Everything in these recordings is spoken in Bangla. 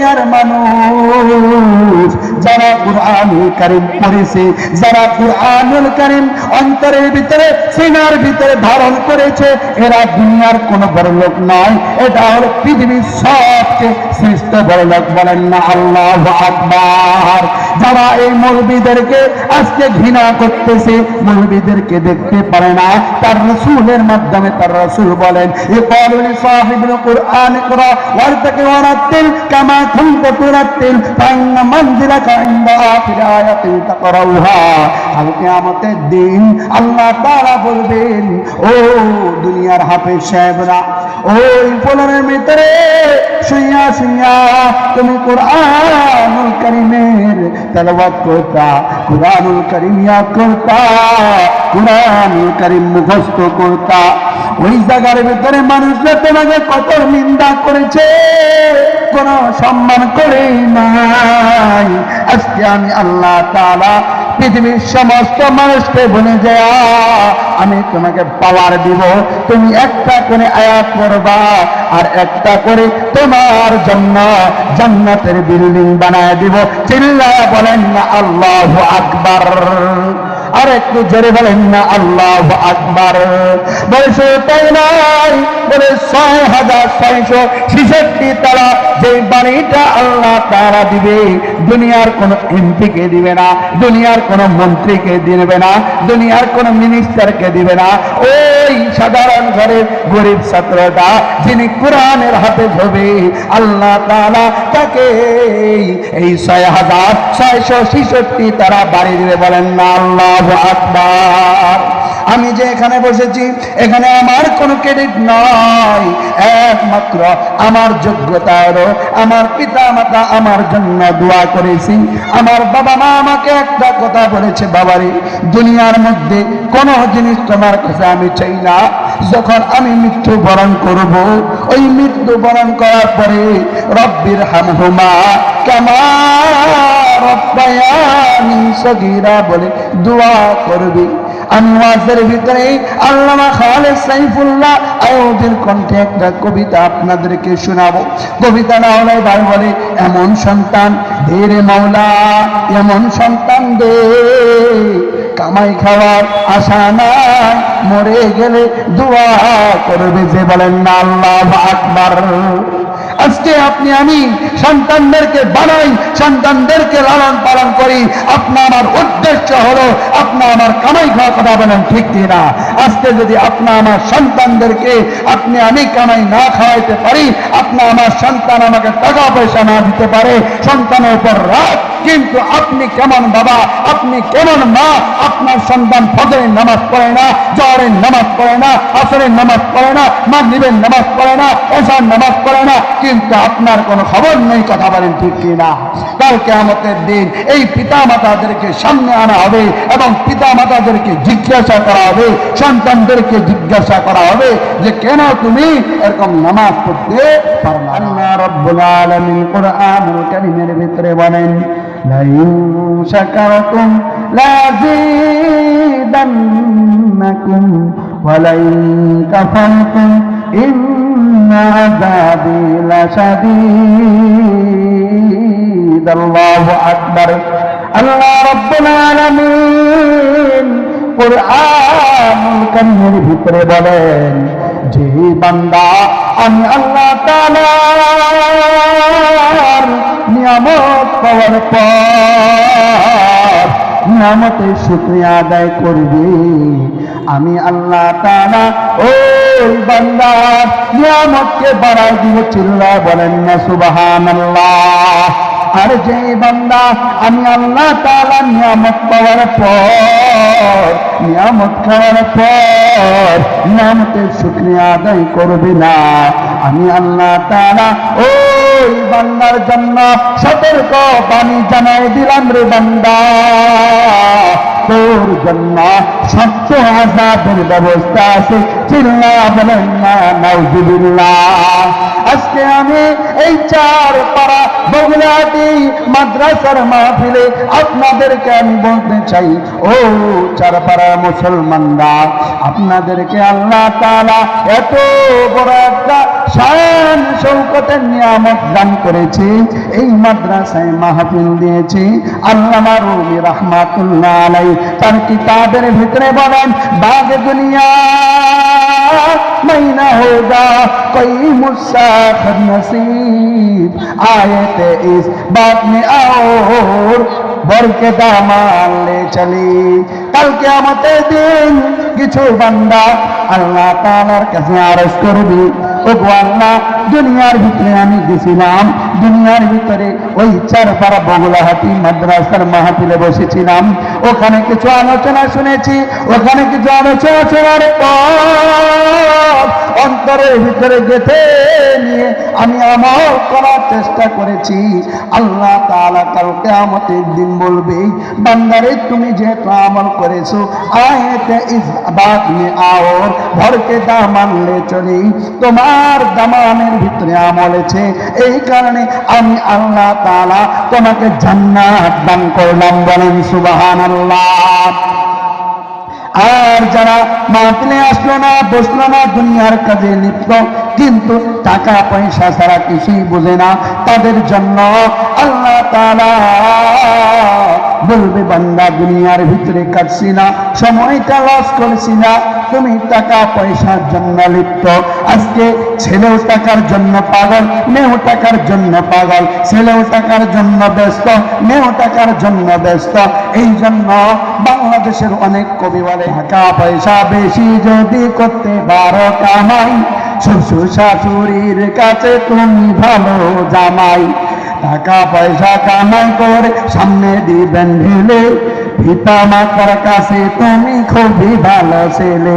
দুনিয়ার মানুষ। যারা কুরআনুল কারিম পড়েছে, যারা কুরআনুল কারিম অন্তরের ভিতরে, সিনার ভিতরে ধারণ করেছে, এরা দুনিয়ার কোনো বড় লোক নয়। এটা হল পৃথিবীর সবচেয়ে শ্রেষ্ঠ বড় লোক বলেন না, আল্লাহ আকবার। যারা এই মৌলবীদেরকে আজকে ঘৃণা করতেছে, মৌলবীদেরকে দেখতে পারে না। তার রসুলের মাধ্যমে তার রসুল বলেন এ কলুলি সাহিবুল কোরআন করা ওয়ার্তাকে ওয়ারাত্তিল কামা কুনতা তুরাত্তিল ফাইন্না মানজিলাকা ইনদা আখির আয়াতিন তাকরাউহা। কাল কিয়ামতের দিন আল্লাহ তাআলা বলবেন, ও দুনিয়ার হাফেজ সাহেবরা, ওই পোলারের ভিতরে শুইয়া শুইয়া তুমি কোরআনুল কারীমের তেলাওয়াত করতা, কোরআনুল কারীম ইয়াদ করতা, কোরআনুল কারীম মুখস্থ করতা। ওই জায়গার ভিতরে মানুষরা তোমাকে কত নিন্দা করেছে, কোন সম্মান করে নাই। আজকে আমি আল্লাহ তাআলা পৃথিবীর সমস্ত মানুষকে বলে দেয়া আমি তোমাকে পাওয়ার দিব। তুমি একটা করে আয়াত করবা আর একটা করে তোমার জন্য জান্নাতের বিল্ডিং বানায় দিব। চিল্লা বলেন আল্লাহ আকবার। আর একটু জোরে বলেন না, আল্লাহ আকবার। বলছে তাই নাই, বলে ছয় হাজার ছয়শো ছেষট্টি তারা যে বাড়িটা আল্লাহ তারা দিবে, দুনিয়ার কোন এমপিকে দিবে না, দুনিয়ার কোন মন্ত্রীকে দিবে না, দুনিয়ার কোন মিনিস্টারকে দিবে না। ওই সাধারণ ঘরের গরিব ছাত্রটা যিনি কোরআনের হাতে হবে আল্লাহ তাআলা তাকে এই ছয় হাজার ছয়শো ছেষট্টি তারা বাড়ি দিবে, বলেন না, আল্লাহ আমি যে এখানে বসেছি, এখানে আমার কোনো ক্রেডিট নয় একমাত্র আমার যোগ্যতারও আমার পিতা মাতা আমার জন্য দোয়া করেছি। আমার বাবা মা আমাকে একটা কথা বলেছে, বাবারি, দুনিয়ার মধ্যে কোনো জিনিস তোমার কাছে আমি চাই না। যখন আমি মৃত্যু বরণ করব, ওই মৃত্যু বরণ করার পরে রব্বির হামহুমা কামা রব্বায়ানি বলে দোয়া করবি। আমি ওয়াজের ভিতরে আল্লামা খালেদ সাইফুল্লাহ আয়োদের কণ্ঠে একটা কবিতা আপনাদেরকে শোনাবো। কবিতা না হলে ভাই বলে, এমন সন্তান দে রে মাওলা, এমন সন্তান দে। কামাই খাওয়ার আশা নাই, মরে গেলে দোয়া করবে যে বলেন না আল্লাহ আকবার। আজকে আপনি, আমি সন্তানদেরকে বানাই, সন্তানদেরকে লালন পালন করি। আপনার আমার উদ্দেশ্য হলো, আপনার আমার কামাই খাওয়া কথা বলেন, ঠিক না আজকে যদি আপনার আমার সন্তানদেরকে আপনি, আমি কামাই না খাওয়াইতে পারি, আপনার আমার সন্তান আমাকে টাকা পয়সা না দিতে পারে, সন্তানের উপর রাগ কিন্তু আপনি কেমন বাবা? আপনি কেমন মা? আপনার সন্তান ফজরের নামাজ পড়ে না, জহরের নামাজ পড়ে না, আসরের নামাজ পড়ে না, মাগরিবের নামাজ পড়ে না এসার নামাজ পড়ে না, কিন্তু আপনার কোনো খবর নেই কথা বলেন ঠিক কি না কালকে আমাদের দিন এই পিতা মাতাদেরকে সামনে আনা হবে এবং পিতা মাতাদেরকে জিজ্ঞাসা করা হবে, সন্তানদেরকে জিজ্ঞাসা করা হবে যে, কেন তুমি এরকম নামাজ পড়তে পারো না? রব্বুল আলামিন কোরআনুল কারীমের ভিতরে বলেন লাইন শাকারতুম লাযিদান্নাকুম ওয়া লাইন কাফারতুম ইন্না আযাবি লাশাদীদ। আল্লাহু আল্লাহ রাব্বুল আলামিন কোরআনুল কারীমের ভিতরে বলেন, যে বান্দা, আমি আল্লাহ তাআলার নিয়ামত পাওয়ার পর নিয়ামতের শুকরিয়া আদায় করবে। আমি আল্লাহ তাআলা ওই বান্দার নিয়ামতকে বাড়াই দিয়ে চিল্লা বলেন না, সুবহানাল্লাহ। আর যে বান্দা, আমি আল্লাহ তাআলা নিয়ামত পাওয়ার পর, নিয়ামত খাওয়ার পর নিয়ামতের শুকরিয়া আদায় করবে না। আমি আল্লাহ তাআলা ওই বান্দার জন্য সতর্ক পানি জানাই দিলাম রে বান্দা। তোর জন্য সত্য আজাদের ব্যবস্থা আছে। চিল্লা বলেন, না, নাউজুবিল্লাহ। আজকে আমি এই চার পাড়া বগুড়াটি মাদ্রাসার মাহফিলে আপনাদেরকে আমি বলতে চাই, ও চার পাড়া মুসলমানরা, আপনাদেরকে আল্লাহ তাআলা এত বড় একটা শান শৌকতের নিয়ামত দান করেছে। এই মাদ্রাসায় মাহফিল দিয়েছি আল্লাহ রুমি রহমাতুল্লাহ আলাই তার কিতাবের ভিতরে বলেন বাদ দুনিয়া, মাইনা হোগা কই মুসাফর নসিব। আয়তে ইস বাত মে আওর বরকে দামাল চলি। কালকে আমাদের দিন কিছু বান্দা আল্লাহ তাআলার কাছে আরজ করবি। ও আল্লাহ দুনিয়ার ভিতরে আমি গেছিলাম। দুনিয়ার ভিতরে ওই চারপাড়া বগুলাহাটি মাদ্রাসার মাহফিলে বসেছিলাম। ওখানে কিছু আলোচনা শুনেছি, ওখানে কিছু আলোচনা শোনার পর অন্তরের ভিতরে গেথে নিয়ে আমি আমল করার চেষ্টা করেছি। আল্লাহ তাআলা কালকে আমাদের দিন বলবে, বান্দারে, তুমি যেহেতু আমল করেছ, আয়েতে ইস বাত মে আওর, ভরকে দামান লে চলি। তোমার দামানের ভিতরে আমল আছে। এই কারণে আমি আল্লাহ তাআলা তোমাকে জান্নাত দান করলাম বলেন, সুবহানাল্লাহ। আর যারা মাহফিলে আসলো না, বসল না, দুনিয়ার কাজে লিপ্ত, কিন্তু টাকা পয়সা ছাড়া কিছুই বোঝে না, তাদের জন্য আল্লাহ বলবে, বান্দা, দুনিয়ার ভিতরে কাটছি না, সময়টা লস করছি না। তুমি টাকা পয়সার জন্য লিপ্ত। আজকে ছেলেও টাকার জন্য পাগল, মেয়েও টাকার জন্য পাগল। ছেলেও টাকার জন্য ব্যস্ত, মেয়েও টাকার জন্য ব্যস্ত। এই জন্য বাংলাদেশের অনেক কবি বলে, টাকা পয়সা বেশি যদি করতে পারো কামাই, শ্বশুর শাশুড়ির কাছে তুমি ভালো জামাই। টাকা পয়সা কামাই করে সামনে দিবেন ঢেলে পিতা মাতার কাছে তুমি খুবই ভালো ছেলে।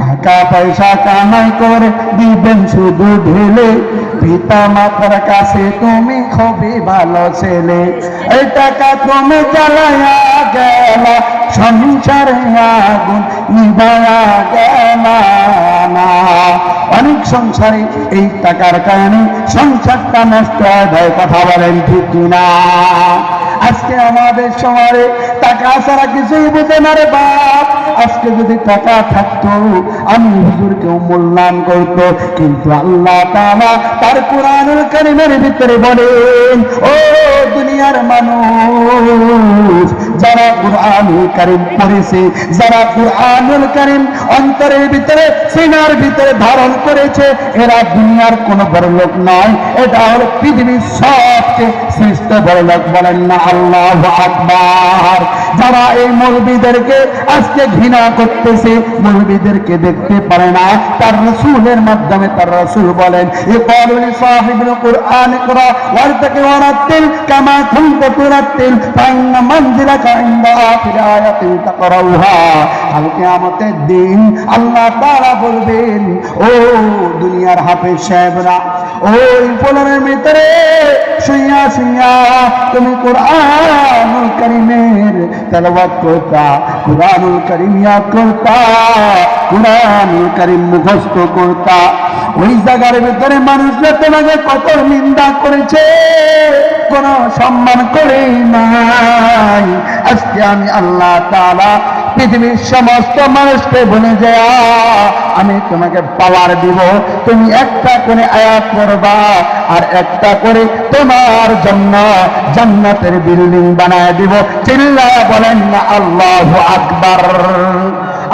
টাকা পয়সা কামাই করে দিবেন শুধু ঢেলে। পিতা মাতার কাছে তুমি খুবই ভালো ছেলে। এই টাকা তুমি জ্বালায়া গেল, সংসারে আগুন নিভায়া গেল না। অনেক সংসারে এই টাকার কারণে সংসারটা নষ্ট হয়ে কথা বলেন ঠিক কিনা? আজকে আমাদের শহরে টাকা ছাড়া কিছুই বুঝে না রে বাপ। আজকে যদি টাকা থাকতো, আমি হুজুরকেও মূল্যায়ন করত। কিন্তু আল্লাহ তাআলা তার কোরআনুল কারিমের ভিতরে বলেন, ও দুনিয়ার মানুষ যারা কোরআনুল কারীম পড়েছে, যারা কোরআনুল কারীম অন্তরের ভিতরে, সিনার ভিতরে ধারণ করেছে, এরা দুনিয়ার কোন বড় লোক নয়। এটা হলো পৃথিবীর সবচেয়ে শ্রেষ্ঠ বড় লোক বলেন না, আল্লাহ আকবার। যারা এই মৌলবীদেরকে আজকে ঘৃণা করতেছে মৌলবীদেরকে দেখতে পারে না তার রসুলের মাধ্যমে তার রসুল বলেন এ কলুলি সাহিবুল কোরআন করা ওয়ার্তাকে ওয়ারাত্তিল কামা কুনতা তুরাত্তিল ফাইন্না মানজিলাকা ইনদা আখির আয়াতিন তাকরাউহা কাল কিয়ামতের দিন আল্লাহ তাআলা বলবেন, ও দুনিয়ার হাফেজ সাহেবরা, ওই পোলারের ভিতরে শুইয়া শুইয়া তুমি কোরআনুল কারীমের তেলাওয়াত করতা, কোরআনুল কারীম ইয়াদ করতা, কোরআনুল কারীম মুখস্থ করতা। ওই জায়গার ভিতরে মানুষরা তোমাকে কত নিন্দা করেছে, কোন সম্মান করে নাই। আজকে আমি আল্লাহ তাআলা পৃথিবীর সমস্ত মানুষকে বলে যায় আমি তোমাকে পাওয়ার দিব। তুমি একটা করে আয়াত করবা আর একটা করে তোমার জন্য জান্নাতের বিল্ডিং বানায় দিব। চিল্লা বলেন না, আল্লাহ আকবার।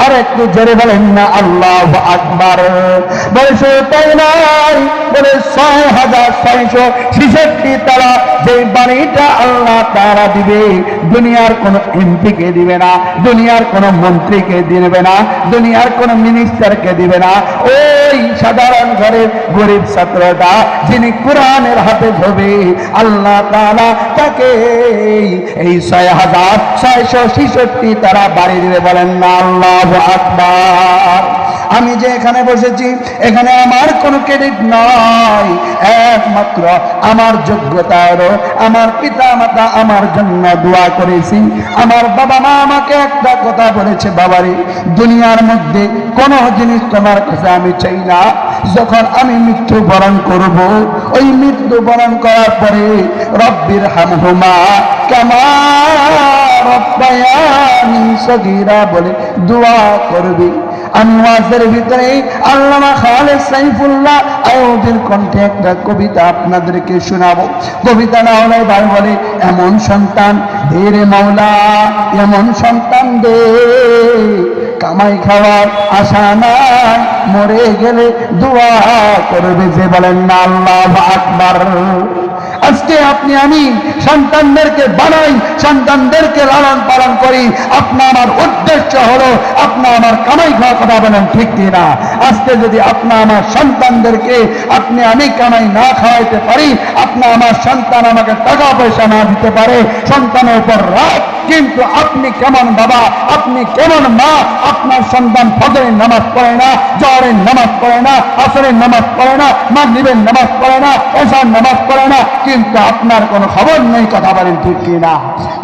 আর একটু বলেন না, আল্লাহ আকবার। বলছে তাই নাই। বলে, ছয় হাজার ছয়শো ছিষট্টি তারা যে বাড়িটা আল্লাহ তারা দিবে, দুনিয়ার কোন এমপিকে দিবে না, দুনিয়ার কোন মন্ত্রীকে দিবে না, দুনিয়ার কোন মিনিস্টারকে দিবে না। ওই সাধারণ ঘরের গরিব ছাত্রটা যিনি কোরআনের হাতে হবে, আল্লাহ তালা তাকে এই ছয় হাজার ছয়শো ছিষট্টি তারা বাড়ি দিবে বলেন না, আল্লাহ আকবার। আমি যে এখানে বসেছি, এখানে আমার কোনো ক্রেডিট নয় একমাত্র আমার যোগ্যতারও আমার পিতা মাতা আমার জন্য দোয়া করেছি। আমার বাবা মা আমাকে একটা কথা বলেছে, বাবারে, দুনিয়ার মধ্যে কোনো জিনিস তোমার কাছে আমি চাই না। যখন আমি মৃত্যু বরণ করব, ওই মৃত্যু বরণ করার পরে রব্বির হামহুমা কেমা রব্বায়ানি সগীরা বলে দোয়া করবি। আমি ওয়াজের ভিতরে আল্লামা সাইফুল্লাহ আয়োজের কণ্ঠে একটা কবিতা আপনাদেরকে শোনাবো। কবিতা না হলে বলে, এমন সন্তান ধীরে মাওলা, এমন সন্তান দে। কামাই খাওয়ার আশা নাই মরে গেলে দোয়া করবে যে বলেন না আল্লাহ আকবার। আজকে আপনি, আমি সন্তানদেরকে বানাই, সন্তানদেরকে লালন পালন করি। আপনার আমার উদ্দেশ্য হলো, আপনার আমার কামাই খাওয়া কথা বলেন, ঠিক কিনা? আজকে যদি আপনার আমার সন্তানদেরকে আপনি, আমি কামাই না খাওয়াইতে পারি, আপনার আমার সন্তান আমাকে টাকা পয়সা না দিতে পারে, সন্তানের উপর রাগ, কিন্তু আপনি কেমন বাবা, আপনি কেমন মা, আপনার সন্তান ফজরের নামাজ পড়ে না, জহরের নামাজ পড়ে না, আসরের নামাজ পড়ে না, মাগরিবের নামাজ পড়ে না এসার নামাজ পড়ে না, কিন্তু আপনার কোনো খবর নেই, কথা বলেন ঠিক কি না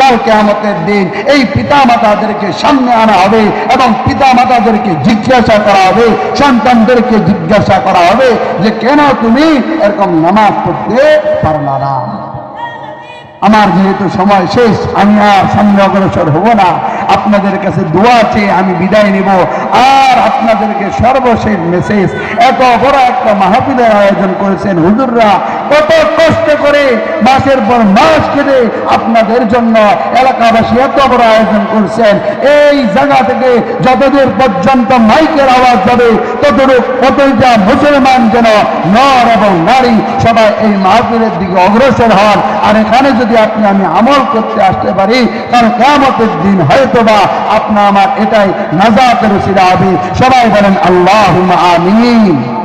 কালকে আমাদের দিন এই পিতা মাতাদেরকে সামনে আনা হবে এবং পিতা মাতাদেরকে জিজ্ঞাসা করা হবে, সন্তানদেরকে জিজ্ঞাসা করা হবে যে, কেন তুমি এরকম নামাজ পড়তে পারলা না আমার যেহেতু সময় শেষ, আমি আর সামনে অগ্রসর হব না। আপনাদের কাছে দোয়া চেয়ে আমি বিদায় নিব। আর আপনাদেরকে সর্বশেষ মেসেজ এত বড় একটা মাহফিলের আয়োজন করেছেন হুজুররা। কত কষ্ট করে মাসের পর মাস কেটে আপনাদের জন্য এলাকাবাসী এত বড় আয়োজন করছেন। এই জায়গা থেকে যতদূর পর্যন্ত মাইকের আওয়াজ যাবে ততটুক প্রতিটা মুসলমান যেন নর এবং নারী সবাই এই মাহফিলের দিকে অগ্রসর হন। আর এখানে যদি আপনি, আমি আমল করতে আসতে পারি কারণ কেমতের দিন হয়তো বা আপনার আমার এটাই নাজাতের উচিত হবে সবাই বলেন আল্লাহ আমিন।